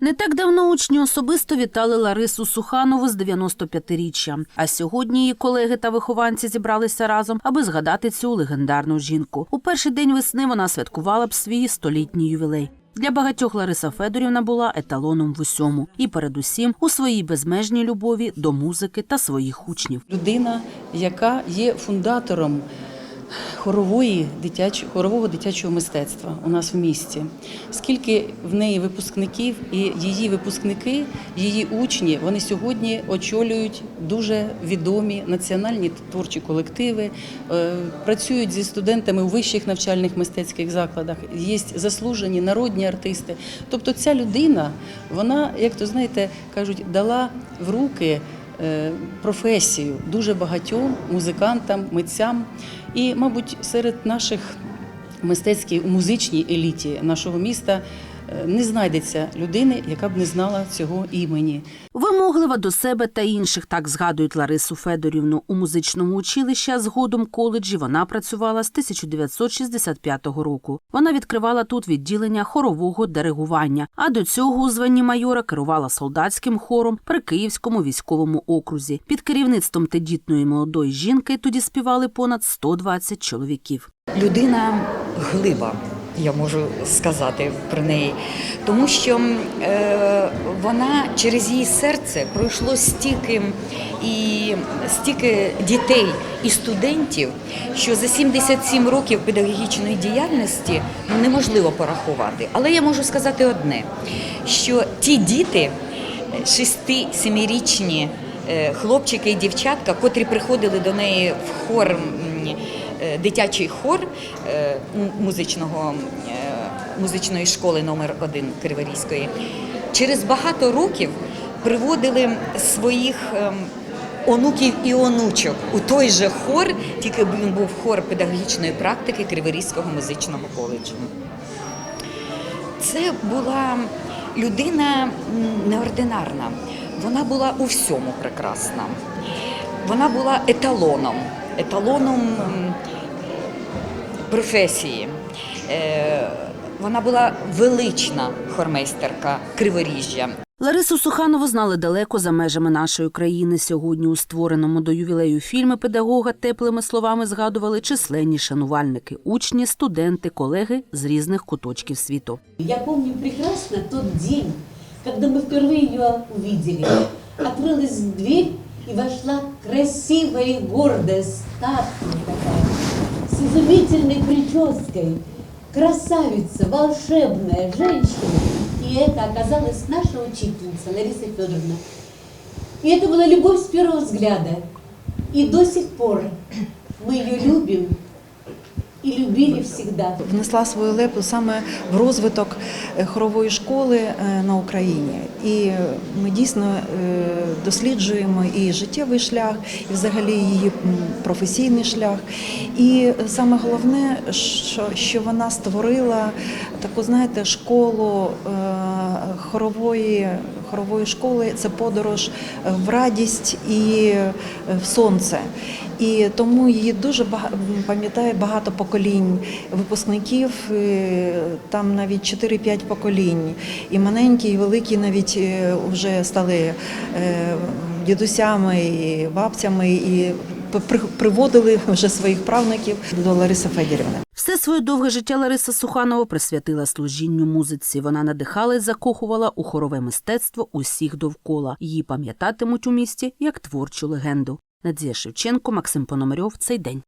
Не так давно учні особисто вітали Ларису Суханову з 95-річчя. А сьогодні її колеги та вихованці зібралися разом, аби згадати цю легендарну жінку. У перший день весни вона святкувала б свій столітній ювілей. Для багатьох Лариса Федорівна була еталоном в усьому, і передусім у своїй безмежній любові до музики та своїх учнів. людина, яка є фундатором хорової дитяч... хорового дитячого мистецтва у нас в місті. Скільки в неї випускників, і її випускники, її учні, вони сьогодні очолюють дуже відомі національні творчі колективи, е, працюють зі студентами у вищих навчальних мистецьких закладах. Є заслужені народні артисти. Тобто ця людина, вона, як то знаєте, кажуть, дала в руки професію дуже багатьом музикантам, митцям. І, мабуть, серед наших мистецькій музичній еліті нашого міста е, не знайдеться людини, яка б не знала цього імені. Вимоглива до себе та інших, так згадують Ларису Федорівну. У музичному училищі, а згодом коледжі вона працювала з 1965 року. Вона відкривала тут відділення хорового диригування, а до цього у званні майора керувала солдатським хором при Київському військовому окрузі. Під керівництвом тендітної молодої жінки тоді співали понад 120 чоловіків. людина глиба, я можу сказати про неї, тому що е, вона через її серце пройшло стільки і стільки дітей і студентів, що за 77 років педагогічної діяльності неможливо порахувати. Але я можу сказати одне: що ті діти, 6-7-річні е, хлопчики і дівчатка, котрі приходили до неї в хор. Е, дитячий хор е, музичного, е, музичної школи номер 1 Криворізької, через багато років приводили своїх ем, онуків і онучок у той же хор, тільки він був хор педагогічної практики Криворізького музичного коледжу. Це була людина неординарна. Вона була у всьому прекрасна. Вона була еталоном, еталоном м, професії. Е, Вона була велична хормейстерка Криворіжжя. Ларису Суханову знали далеко за межами нашої країни. Сьогодні у створеному до ювілею фільмі педагога теплими словами згадували численні шанувальники, учні, студенти, колеги з різних куточків світу. Я помню прекрасно тот день, когда мы впервые ее увидели. Открылась дверь, И вошла красивая и гордая, статная такая, с изумительной прической, красавица, волшебная женщина. И это оказалась наша учительница Лариса Федоровна. И это была любовь с первого взгляда. И до сих пор мы ее любим и любили всегда. внесла свою лепту саме в розвиток е, хорової школи е, на Україні. І ми дійсно е, досліджуємо і життєвий шлях, і взагалі її професійний шлях. І саме головне, що, вона створила таку, знаєте, школу е, хорової, хорової школи це подорож в радість і е, в сонце. І тому її дуже багато пам'ятає багато поколінь випускників, е, там навіть 4-5 поколінь. І маленькі, і великі навіть е, вже стали е, дідусями, і бабцями, і приводили вже своїх правників до Лариси Федірівни. Все своє довге життя Лариса Суханова присвятила служінню музиці. Вона надихала і закохувала у хорове мистецтво усіх довкола. Її пам'ятатимуть у місті як творчу легенду. Надія Шевченко, Максим Пономарьов. Цей день.